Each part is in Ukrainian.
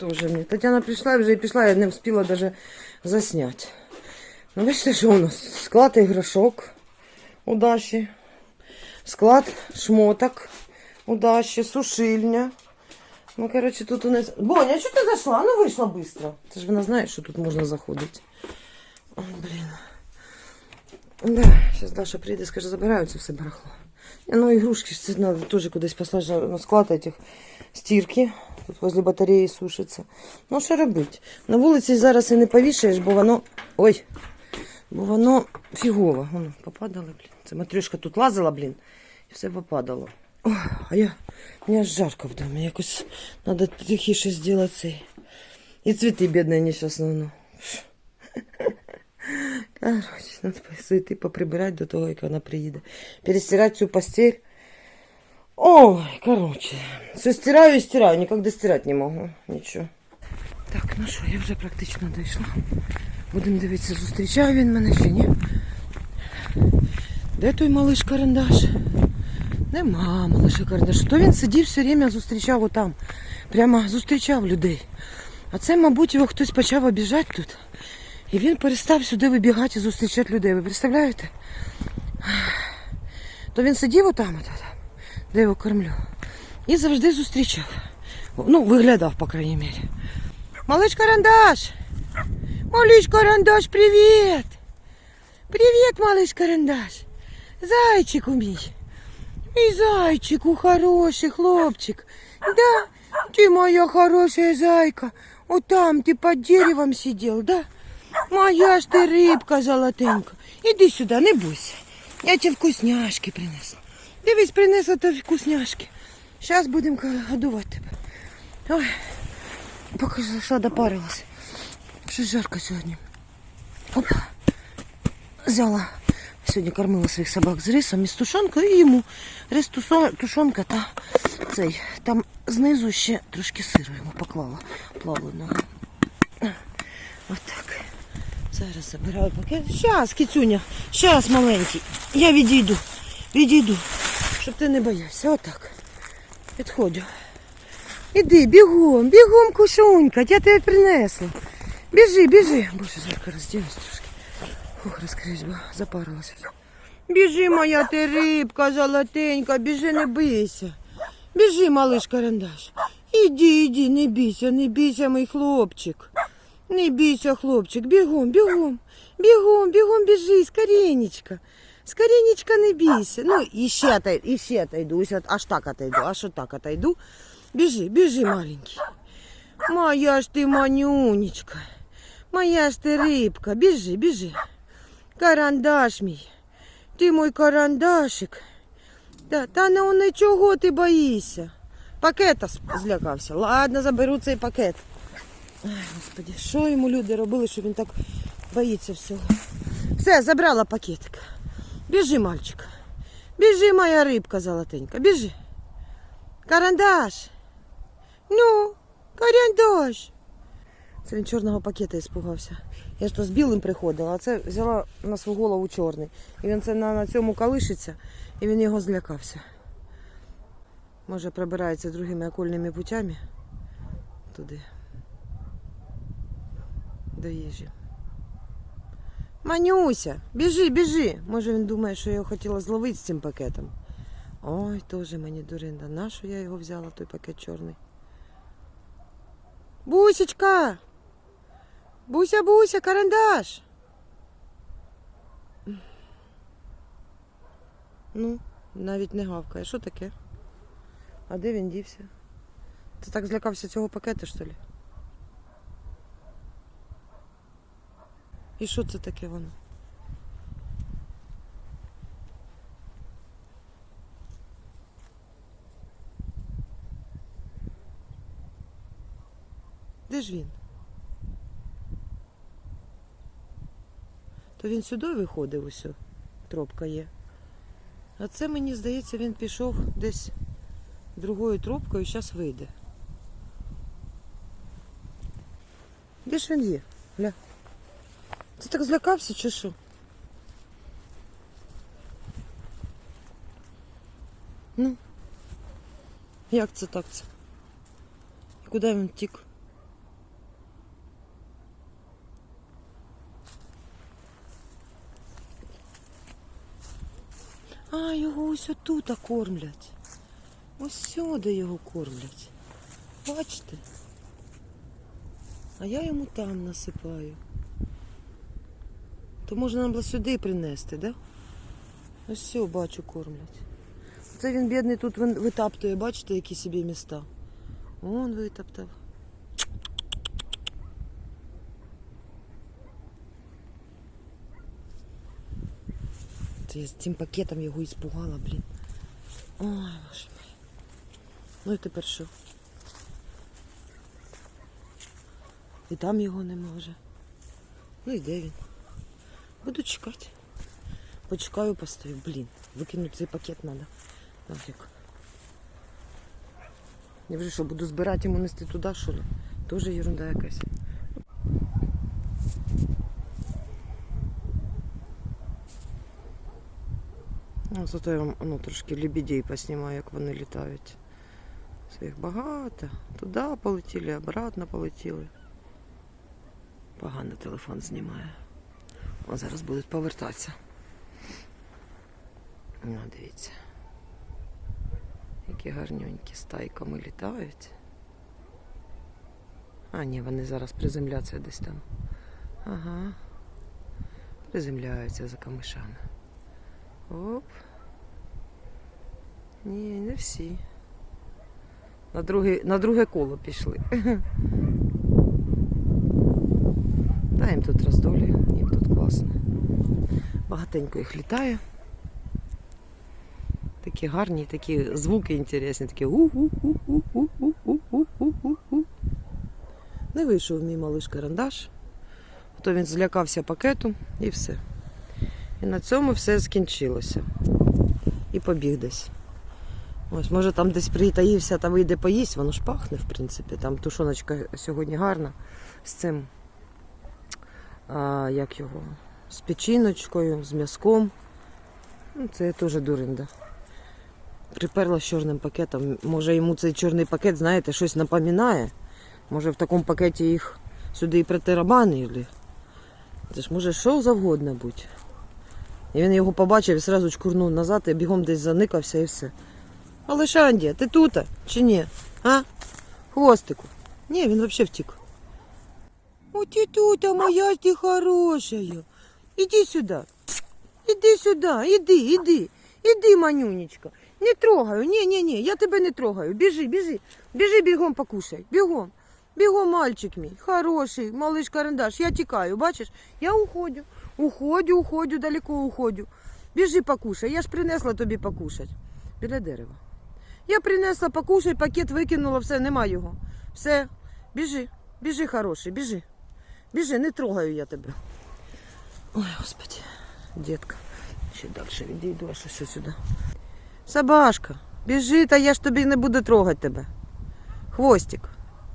Тоже мені. Тетяна прийшла, вже і пішла, я не встигла навіть засняти. Ну, бачите, що у нас? Склад іграшок у. Склад шмоток у сушильня. Ну, коротше, тут у нас. Боня, а що ти зайшла? Ну вийшла швидко. Це ж вона знає, що тут можна заходити. О, блін. Да, зараз Даша прийде, скаже, забираю все барахло. Ну, ігрушки ж треба теж кудись послати на склад этих стірки. Тут возле батареї сушиться. Ну, що робити? На вулиці зараз і не повішаєш, бо воно. Ой! Бо воно фігово. Воно попадало, блін. Це матрюшка тут лазила, блін, і все попадало. Ой, а я. Мені аж жарко в домі. Якось треба тихіше зробити цей. І цвіти, бідні, нещасно. Короче, надо зайти поприбирати до того, як вона приїде. Перестирати цю постель. Ой, короче. Все стираю і стираю, ніколи стирати не можу. Нічого. Так, ну що, я вже практично дійшла. Будемо дивитися, зустрічає він мене чи ні. Де той малиш карандаш? Нема малиша карандашу. То він сидів все время, зустрічав отам. Прямо зустрічав людей. А це, мабуть, його хтось почав обіжати тут. І він перестав сюди вибігати і зустрічати людей. Ви представляєте? То він сидів отам, от, де я його кормлю. І завжди зустрічав. Ну, виглядав, по крайній мірі. Малыш карандаш! Малыш карандаш, привіт! Привіт, малыш карандаш! Зайчику мій! Мій зайчику хороший хлопчик. Да, ты моя хорошая зайка. Вот там ты под деревом сидел, да? Моя ж ти рибка золотенька. Іди сюди, не бойся. Я тебе вкусняшки принесла. Дивись, принесла тобі вкусняшки. Зараз будемо годувати тебе. Ой, поки зайшла, допарилась. Щось жарко сьогодні. Опа. Взяла. Сьогодні кормила своїх собак з рисом і з тушонкою і йому рис тушонка та цей. Там знизу ще трошки сиру йому поклала плавленого. Ось так. Зараз забираю пакет. Щас, кицюня, щас, маленький. Я відійду, відійду, щоб ти не боявся. Отак. Підходжу. Іди, бігом, бігом, кушунька, я тебе принесла. Біжи, біжи. Боже, жарко розділась трошки. Фух, розкрись, бо запарилася. Біжи, моя ти рибка золотенька, біжи, не бийся. Біжи, малиш карандаш. Іди, іди, не бійся, не бійся, мій хлопчик. Не бійся, хлопчик, бігом, бігом, бігом, бігом біжи, скоренечка. Скоренечка, не бійся. Ну, і ще, отай- і ще отойду, ось от- аж так отойду, аж отак отойду. Біжи, біжи, маленький. Моя ж ти манюнечка, моя ж ти рибка, біжи, біжи. Карандаш мій, ти мой карандашик. Та, та ну нічого ти боїшся. Пакета с- злякався. Ладно, заберу цей пакет. Ай, Господи, що йому люди робили, що він так боїться всього. Все, забрала пакетик. Біжи, мальчик. Біжи, моя рибка золотенька, біжи. Карандаш. Ну, карандаш. Це він чорного пакета іспугався. Я ж то з білим приходила, а це взяла на свою голову чорний. І він це на, на цьому колишиться, і він його злякався. Може, пробирається другими окольними путями туди. До їжі. Манюся, біжи, біжи. Може він думає, що я його хотіла зловити з цим пакетом. Ой, теж мені дуринда. Нащо я його взяла, той пакет чорний? Бусечка! Буся, буся, карандаш. Ну, навіть не гавкає. Що таке? А де він дівся? Ти так злякався цього пакета, що ли? І що це таке воно? Де ж він? То він сюди виходив усю. Тропка є. А це, мені здається, він пішов десь другою тропкою зараз вийде. Де ж він є? Гля. Ти так злякався чи що? Ну, як це так це? І куди він втік? А, його ось отут кормлять. Ось сюди його кормлять. Бачите? А я йому там насипаю. То можна нам було сюди принести, да? Ось все, бачу, кормлять. Це він бідний тут витаптує, бачите, які собі міста. Вон витаптав. Це я з цим пакетом його іспугала, блін. Ой, боже мій. Ну і тепер що? І там його нема вже. Ну і де він? Буду чекати. Почекаю, постою. Блін, викинути цей пакет треба. Нафіг. Я вже що, буду збирати йому нести туди, що ли? Тоже ерунда якась. Ну, зато я вам ну, трошки лебедей поснімаю, як вони літають. Це їх багато. Туди полетіли, обратно полетіли. Погано телефон знімає. О, зараз будуть повертатися. Ну, дивіться. Які гарненькі стайками літають. А, ні, вони зараз приземляться десь там. Ага. Приземляються за камишами. Оп. Ні, не всі. На друге, на друге коло пішли. Та їм тут роздолі, тут класно. Багатенько їх літає. Такі гарні, такі звуки інтересні, такі у-у-у-у-у-у-у-у-у. Не вийшов мій малиш карандаш, то він злякався пакету і все. І на цьому все скінчилося. І побіг десь. Ось, може там десь притаївся та вийде поїсть, воно ж пахне, в принципі. Там тушоночка сьогодні гарна з цим, як його, з печіночкою, з м'язком. Ну, це теж дуринда. Приперла з чорним пакетом. Може йому цей чорний пакет, знаєте, щось напоминає. Може в такому пакеті їх сюди і притирабанили. Це ж може що завгодно бути. І він його побачив і одразу чкурнув назад і бігом десь заникався і все. Але Шанді, ти тут чи ні? А? Хвостику. Ні, він взагалі втік. О, ти тут, моя ти хорошая. Іди сюди. Іди сюди, іди, іди. Іди, манюнечка. Не трогаю. Ні, ні, ні, я тебе не трогаю. Біжи, біжи. Біжи бігом покушай. Бігом. Бігом, мальчик мій. Хороший, малыш карандаш. Я тікаю, бачиш? Я уходю. Уходю, уходю, далеко уходю. Біжи покушай. Я ж принесла тобі покушать. Біля дерева. Я принесла покушай, пакет викинула, все, нема його. Все, біжи, біжи, хороший, біжи. Біжи, не трогаю я тебе. Ой, господи, дітка. Ще далі відійду, аж все сюди. Собашка, біжи, та я ж тобі не буду трогати тебе. Хвостик.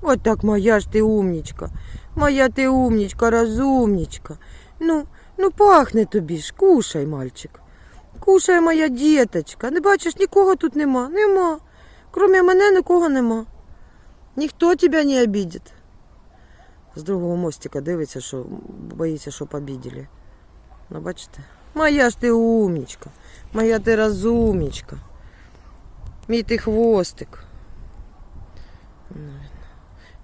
От так моя ж ти умнічка. Моя ти умнічка, розумнічка. Ну, ну пахне тобі ж, кушай, мальчик. Кушай, моя діточка. Не бачиш, нікого тут нема. Нема. Кроме мене нікого нема. Ніхто тебе не обідить. З другого мостика дивиться, що боїться, щоб обіділи. Ну, бачите? Моя ж ти умнічка. Моя ти розумнічка. Мій ти хвостик.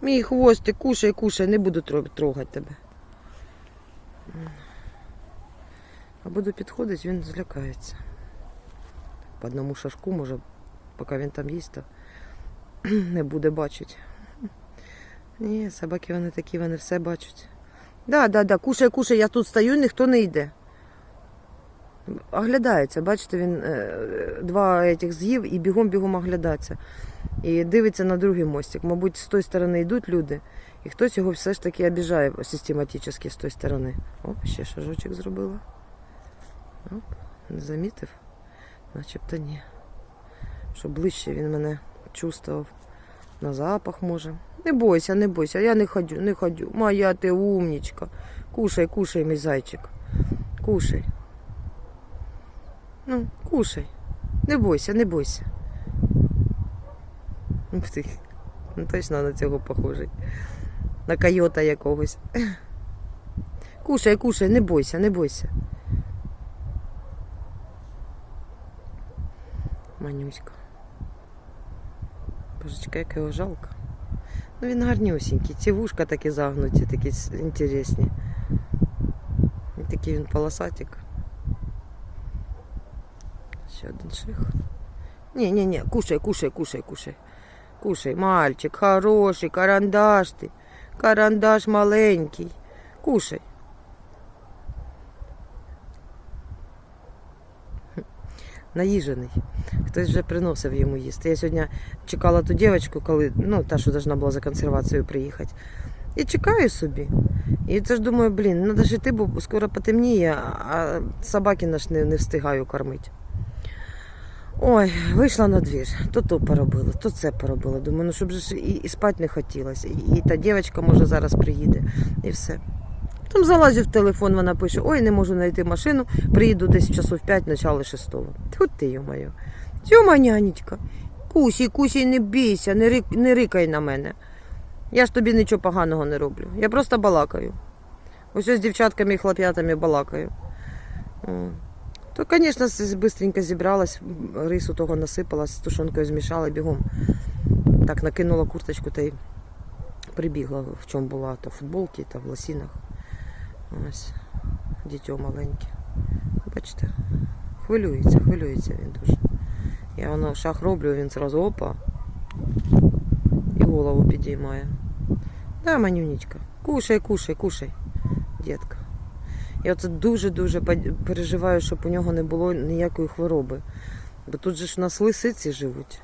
Мій хвостик, кушай, кушай, не буду трогати тебе. А буду підходити, він злякається. По одному шашку, може, поки він там їсть, то не буде бачити. Ні, собаки вони такі, вони все бачать. Да, да, да, кушай, кушай, я тут стою, ніхто не йде. Оглядається, бачите, він е, два этих з'їв і бігом-бігом оглядається. І дивиться на другий мостик. Мабуть, з тої сторони йдуть люди, і хтось його все ж таки обіжає систематично з тої сторони. Оп, ще шажочок зробила. Оп, не замітив? Начебто ні. Що ближче він мене чувствував. На запах може. Не бойся, не бойся, я не ходю, не ходю. Моя ти умнічка. Кушай, кушай, мій зайчик. Кушай. Ну, кушай. Не бойся, не бойся. Ти. Ну, точно на цього похожий. На койота якогось. Кушай, кушай, не бойся, не бойся. Манюська. Божечка, як його жалко. Ну він гарнюсінький. Ці вушка такі загнуті, такі с- інтересні. І такий він полосатик. Ще один шлях. Ні, ні, ні, кушай, кушай, кушай, кушай. Кушай, мальчик, хороший, карандаш ти. Карандаш маленький. Кушай. Наїжений. Хтось вже приносив йому їсти. Я сьогодні чекала ту дівчинку, коли, ну, та, що должна була за консервацією приїхати. І чекаю собі. І це ж думаю, блін, треба ж йти, бо скоро потемніє, а собаки наш не, не встигаю кормити. Ой, вийшла на двір, то то поробила, то це поробила. Думаю, ну щоб ж і, і спати не хотілося. І, і та дівчинка може зараз приїде, і все. Потім залазю в телефон, вона пише: ой, не можу знайти машину, приїду десь в часов 5, начало 6. Тут ти, йо-моє. Тьома, нянечка, кусі, кусі, не бійся, не, рик, не рикай на мене. Я ж тобі нічого поганого не роблю. Я просто балакаю. Ось ось з дівчатками і хлоп'ятами балакаю. То, звісно, швидко зібралась, рису того насипала, з тушонкою змішала бігом. Так, накинула курточку та й прибігла, в чому була, то в футболці, та в лосінах. Ось, дітьо маленьке. Бачите, хвилюється, хвилюється він дуже. Я воно шах роблю, він зразу опа. І голову підіймає. Да, манюнечка, кушай, кушай, кушай, дітка. Я оце дуже-дуже переживаю, щоб у нього не було ніякої хвороби. Бо тут же ж у нас лисиці живуть.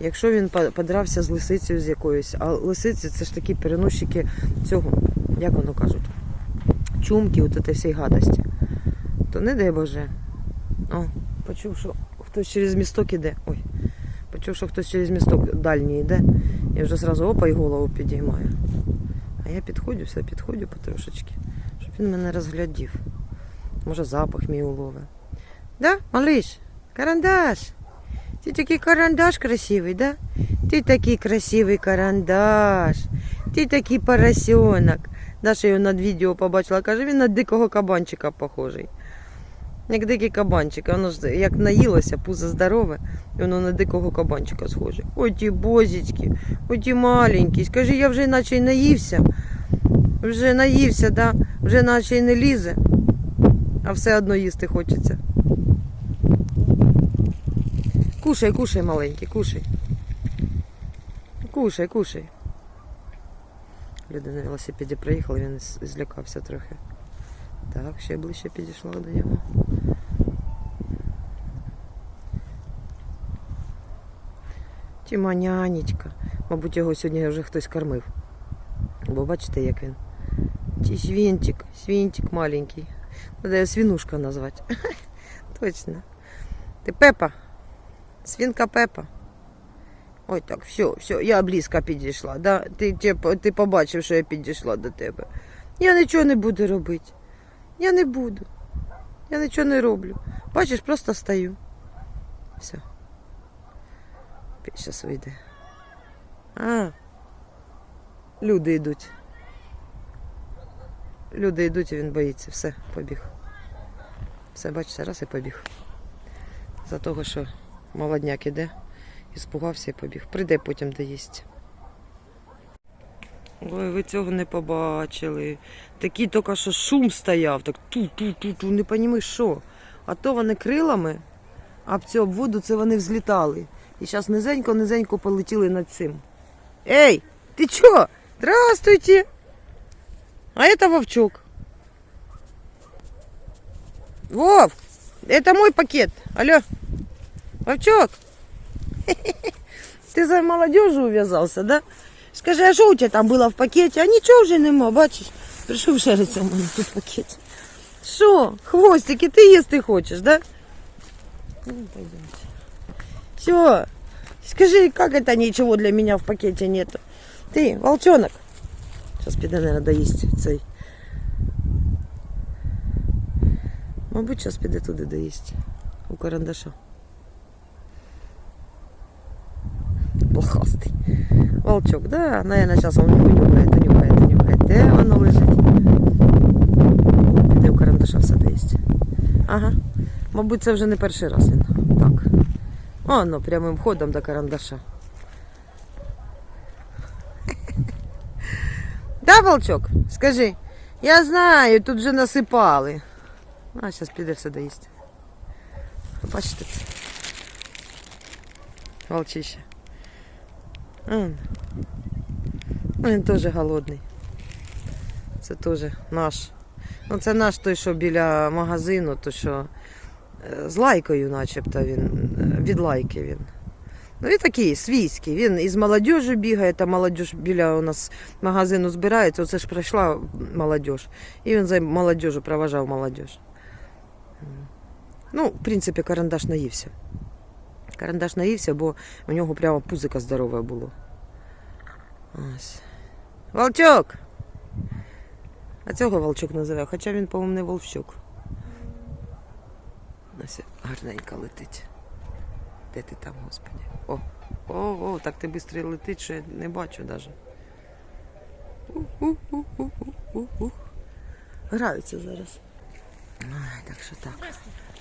Якщо він подрався з лисицею з якоюсь, а лисиці це ж такі переносчики цього, як воно кажуть, чумки, от цієї всієї гадості, то не дай Боже. О, почув, що хтось через місток іде. Ой, почув, що хтось через місток дальній йде, і вже зразу опа і голову підіймає. А я підходжу, все підходжу потрошечки, щоб він мене розглядів. Може, запах мій улове. Да, малыш? Карандаш. Ты такий карандаш красивый, да? Ты такий красивий карандаш. Ти такий поросенок. Даша його над відео побачила, каже, він на дикого кабанчика похожий. Як дикий кабанчик, воно ж як наїлося, пузо здорове, і воно на дикого кабанчика схоже. Ой ті бозічки, ой ті маленькі. Скажи, я вже наче й наївся. Вже наївся, да? вже наче й не лізе, а все одно їсти хочеться. Кушай, кушай, маленький, кушай. Кушай, кушай. Люди на велосипеді приїхали, він злякався трохи. Так, ще ближче підійшла до нього. Тіма нянечка. Мабуть, його сьогодні вже хтось кормив. Бо бачите, як він. Ті свінчик, свінчик маленький. Треба його свінушка назвати. Точно. Ти Пепа. Свінка Пепа. Ой, так, все, все, я близько підійшла. Да? Ти, ти, побачив, що я підійшла до тебе. Я нічого не буду робити. Я не буду. Я нічого не роблю. Бачиш, просто стою. Все. Зараз вийде. А. Люди йдуть. Люди йдуть, і він боїться. Все, побіг. Все, бачите, раз і побіг. За того, що молодняк іде, і спугався і побіг. Прийде потім доїсть. Ой, ви цього не побачили. Такий тільки що шум стояв, так ту-ту-ту-ту, не розумієш що. А то вони крилами, а в цю обводу це вони взлітали. І зараз низенько-низенько полетіли над цим. Ей, ти чо? Здравствуйте! А это Вовчок. Вов, это мой пакет. Алло, Вовчок. Ты за молодежью увязался, да? Скажи, а що у тебе там було в пакеті? А нічого вже нема, бачиш? Прийшов шериться у мене тут пакет. Що, хвостики, ти їсти хочеш, да? Ну, пойдемте. Все, скажи, как это ничего для меня в пакете нету? Ты, волчонок. Зараз піде, наверное, доїсть цей. Мабуть, зараз піде туди доїсть. У карандаша. Плохастий. Волчок, да, наверное, зараз він унюхає, унюхає, унюхає. Де воно лежить? Піде у карандаша все доїсть. Ага. Мабуть, це вже не перший раз він. Так. О, ну, прямим ходом до карандаша. Да, волчок? Скажи. Я знаю, тут вже насипали. А, зараз піде все доїсти. Бачите це? Волчище. Ну, Він теж голодний. Це теж наш. Ну, це наш той, що біля магазину, то що е, з лайкою, начебто він, е, від лайки він. Ну, він такий свійський. Він із молодіжі бігає, та молодіж біля у нас магазину збирається. Оце ж прийшла молодіж. І він за молодіжу проважав молодіж. Ну, в принципі, карандаш наївся. Карандаш наївся, бо у нього прямо пузика здорове було. Ось. Волчок! А цього волчок називає, хоча він, по-моєму, не волчок. Ось гарненько летить. Де ти там, господи? О, о, о, так ти швидко летить, що я не бачу навіть. Граються зараз. Ай, так що так.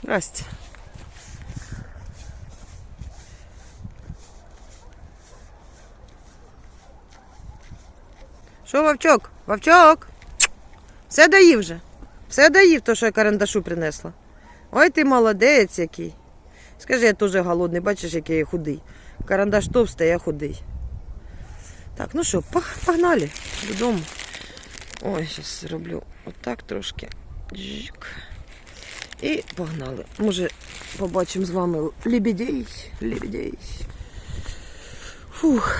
Здрасте. Що, Вовчок? Вовчок? Все доїв вже. Все доїв, то, що я карандашу принесла. Ой, ти молодець який. Скажи, я теж голодний, бачиш, який я худий. Карандаш товстий, я худий. Так, ну що, погнали додому. Ой, зараз зроблю отак трошки. І погнали. Може, побачимо з вами лебедей. Лебедей. Фух.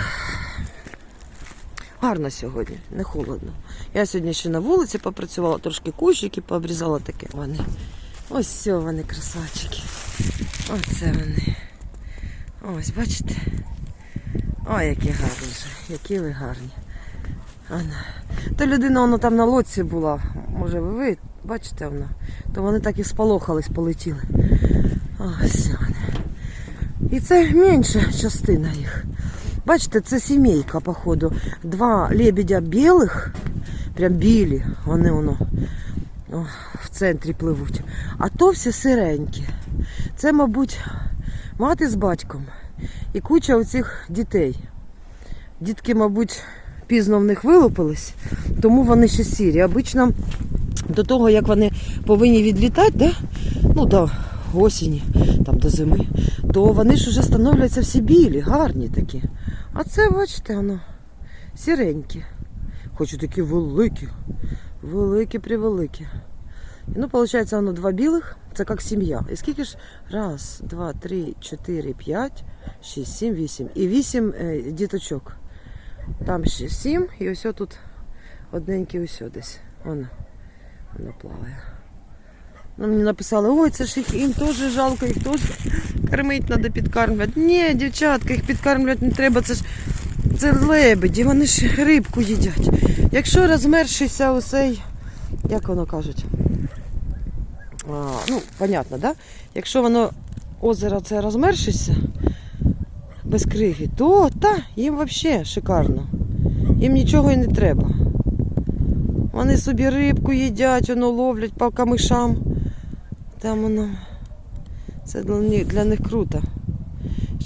Гарно сьогодні, не холодно. Я сьогодні ще на вулиці попрацювала, трошки кущики пообрізала таке. Вони. Ось все вони, красавчики. Оце вони. Ось, бачите? Ой, які гарні ж, які ви гарні. Ана. Та людина вона там на лодці була. Може, ви, бачите вона? То вони так і сполохались, полетіли. Ось вони. І це менша частина їх. Бачите, це сімейка, походу. Два лебедя білих, прям білі, вони воно о, в центрі пливуть. А то всі сиренькі. Це, мабуть, мати з батьком і куча оцих дітей. Дітки, мабуть, пізно в них вилупились, тому вони ще сірі. Обично до того, як вони повинні відлітати, да? ну до осені, там до зими, то вони ж вже становляться всі білі, гарні такі. А це, бачите, воно сіренькі. Хочу такі великі, великі превеликі. Ну, виходить, воно два білих, це як сім'я. І скільки ж? Раз, два, три, чотири, п'ять, шість, сім, вісім. І вісім е, діточок. Там ще сім, і ось тут одненький ось десь. Воно, воно плаває. Мені написали, ой, це ж їх їм теж жалко, їх теж кормити треба підкармлювати. Ні, дівчатка, їх підкармлювати не треба, це ж це лебеді, вони ж рибку їдять. Якщо розмершися усей, як воно кажуть, а, ну, понятно, да? Якщо воно озеро це розмершиться без криги, то та, їм взагалі шикарно. Їм нічого і не треба. Вони собі рибку їдять, воно ловлять по камишам. Там воно. Це для них, круто.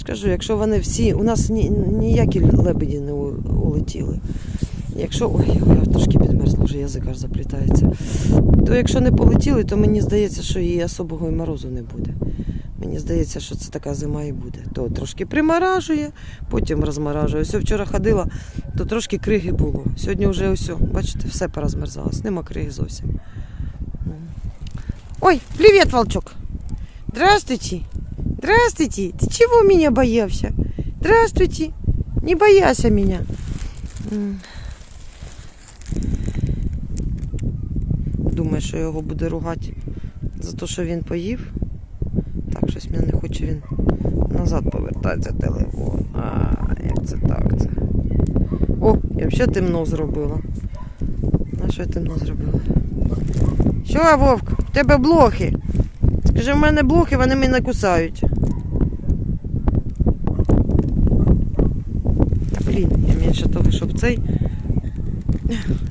Скажу, якщо вони всі, у нас ні, ніякі лебеді не улетіли. Якщо. Ой, я трошки підмерзла, вже язик аж заплітається. То якщо не полетіли, то мені здається, що і особого і морозу не буде. Мені здається, що це така зима і буде. То трошки приморажує, потім розморажує. Ось вчора ходила, то трошки криги було. Сьогодні вже ось, бачите, все порозмерзалось. Нема криги зовсім. Ой, привет, волчок. Здравствуйте. Здравствуйте. Ты чего меня боялся? Здравствуйте. Не боялся меня. Думаю, що його буде ругати за те, що він поїв. Так, щось мене не хоче він назад повертається телефон. А, як це так? Це? О, я взагалі темно зробила. А що я темно зробила? Що, Вовк, в тебе блохи? Скажи, в мене блохи, вони мене кусають. Блін, я менше того, щоб цей.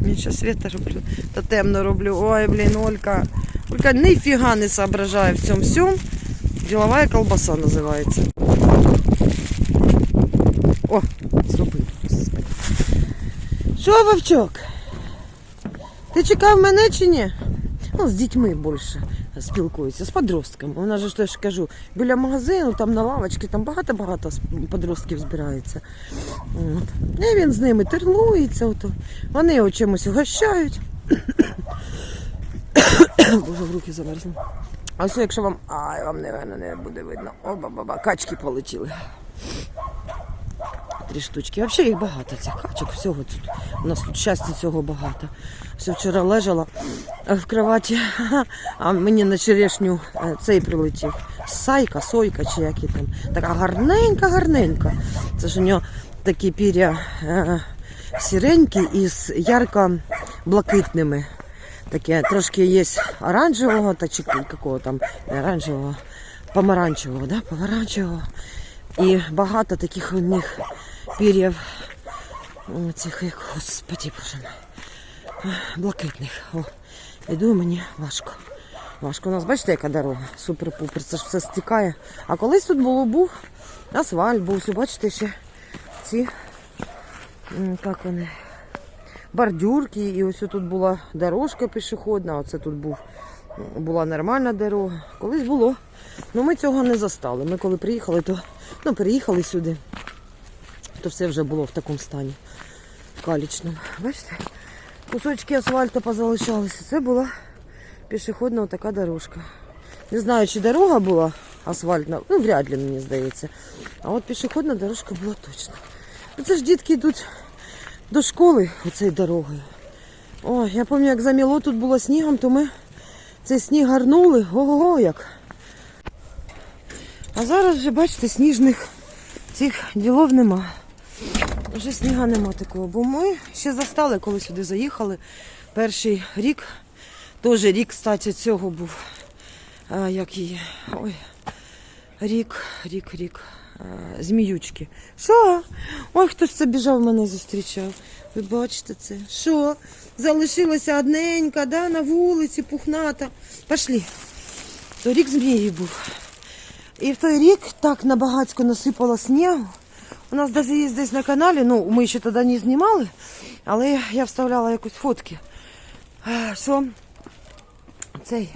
Менше світа роблю, та темно роблю. Ой, блін, Олька. Олька ніфіга не соображає в цьому всьому. Ділова колбаса називається. О, зробив. Що, Вовчок? Ти чекав мене чи ні? Ну, з дітьми більше спілкуються, з подростками. Вона ж теж кажу, біля магазину, там на лавочці, там багато-багато подростків збирається. От. І він з ними терлується. Ото. Вони його чимось угощають. Боже, в руки замерзли. А все, якщо вам. Ай, вам, напевно, не буде видно. О, баба, качки полетіли. Три штучки. Взагалі їх багато, цих качок. Всього тут. У нас тут щастя цього багато. Все вчора лежала е, в кроваті, а мені на черешню е, цей прилетів. Сайка, сойка чи які там. Така гарненька, гарненька. Це ж у нього такі пір'я е, сіренькі із ярко-блакитними. Таке трошки є оранжевого, та чи якого там оранжевого, помаранчевого, да? помаранчевого. І багато таких у них пір'їв м, цих, як, господі боже мій, блакитних. О, іду мені важко. Важко. У нас, бачите, яка дорога? Супер-пупер, це ж все стікає. А колись тут було був асфальт, був, все, бачите, ще ці, як вони, бордюрки, і ось тут була дорожка пішохідна, оце тут був, була нормальна дорога. Колись було. Ну ми цього не застали. Ми коли приїхали, то ну, переїхали сюди, то все вже було в такому стані калічному. Бачите? Кусочки асфальту позалишалися. Це була пішохідна така дорожка. Не знаю, чи дорога була асфальтна, ну вряд ли, мені здається. А от пішохідна дорожка була точно. Ну, Це ж дітки йдуть до школи оцею дорогою. Ой, я пам'ятаю, як заміло тут було снігом, то ми цей сніг гарнули. Ого-го як. А зараз вже, бачите, сніжних цих ділов нема. Вже сніга нема такого. Бо ми ще застали, коли сюди заїхали. Перший рік, теж рік, кстати, цього був. А, як її? Ой. Рік, рік, рік. А, зміючки. Що? Ой, хто ж це біжав мене зустрічав. Ви бачите це? Що? Залишилася одненька, да, на вулиці, пухната. Пошли. То рік змії був. І в той рік так на багацько насипало снігу. У нас навіть є десь на каналі, ну ми ще тоді не знімали, але я вставляла якось фотки. Що цей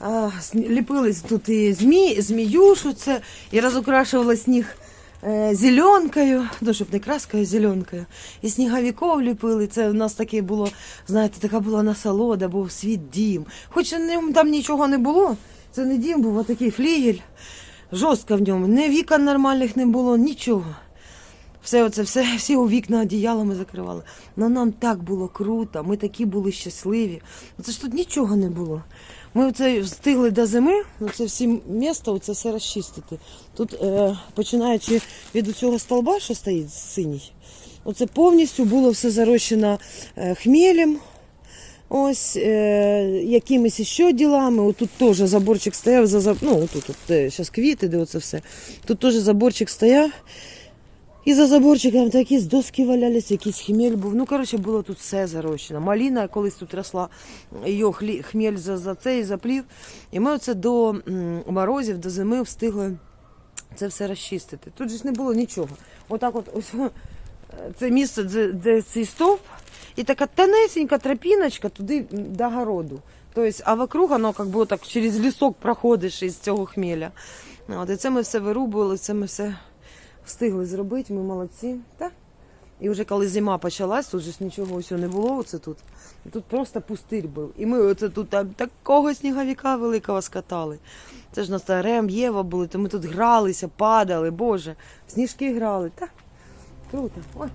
а, ліпились тут і змі, зміюшу це, і розукрашували сніг е, зеленкою, ну щоб не краскою, а зеленкою. І сніговиків ліпили. Це у нас таке було, знаєте, така була насолода, був світ дім. Хоч там нічого не було, це не дім, був а такий флігель. Жорстко в ньому. Ні вікон нормальних не було, нічого. Все оце, все, всі у вікна одіялами закривали. Ну нам так було круто, ми такі були щасливі. Ну, Це ж тут нічого не було. Ми оце встигли до зими, це всі місто, оце все розчистити. Тут, е, починаючи від цього столба, що стоїть синій, оце повністю було все зарощено е, хмелем. Ось е, якимись ще ділами. Отут теж заборчик стояв за ну, отут, тут зараз квіти, де оце все. Тут теж заборчик стояв. І за заборчиком та якісь доски валялись, якийсь хмель був. Ну, коротше, було тут все зарощено. Маліна колись тут росла, її хмель за, за цей заплів. І ми оце до морозів, до зими встигли це все розчистити. Тут же ж не було нічого. Отак от ось це місце, де, де цей стовп, і така тонесенька тропіночка туди до городу. Тобто, а вокруг воно як би так через лісок проходиш із цього хмеля. От, і це ми все вирубували, це ми все встигли зробити, ми молодці. Так? І вже коли зима почалась, тут же ж нічого ось не було, оце тут. Тут просто пустир був. І ми оце тут так, такого сніговіка великого скатали. Це ж у нас та Єва були, то ми тут гралися, падали, боже, сніжки грали. Так, круто. Ой.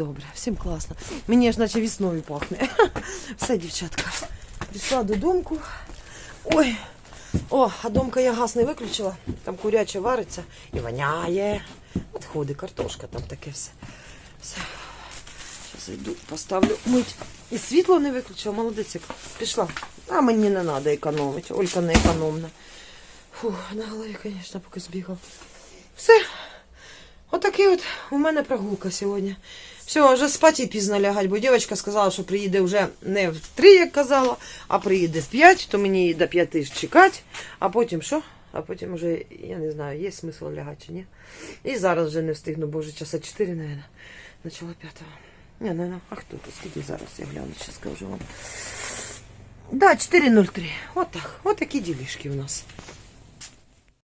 Добре, всім класно. Мені ж наче весною пахне. Все, дівчатка. Прийшла додумку. Ой. О, а домка я газ не виключила. Там куряче вариться і воняє. От ходить картошка, там таке все. Все. Зараз зайду, поставлю мить. І світло не виключила, молодець. Пішла. А мені не треба економити. Олька не економна. Фу, на голові, звісно, поки збігав. Все. Отакий от у мене прогулка сьогодні. Все, вже спати і пізно лягать, бо дівчинка сказала, що приїде вже не в 3, як казала, а приїде в 5, то мені її до 5 чекати, а потім що? А потім вже, я не знаю, є смисл лягати чи ні. І зараз вже не встигну, боже, часа 4, мабуть. Начало 5. Ні, не, а хто тут? Скільки зараз я гляну, ще скажу вам. Да, 4.03. От. От такі ділішки у нас.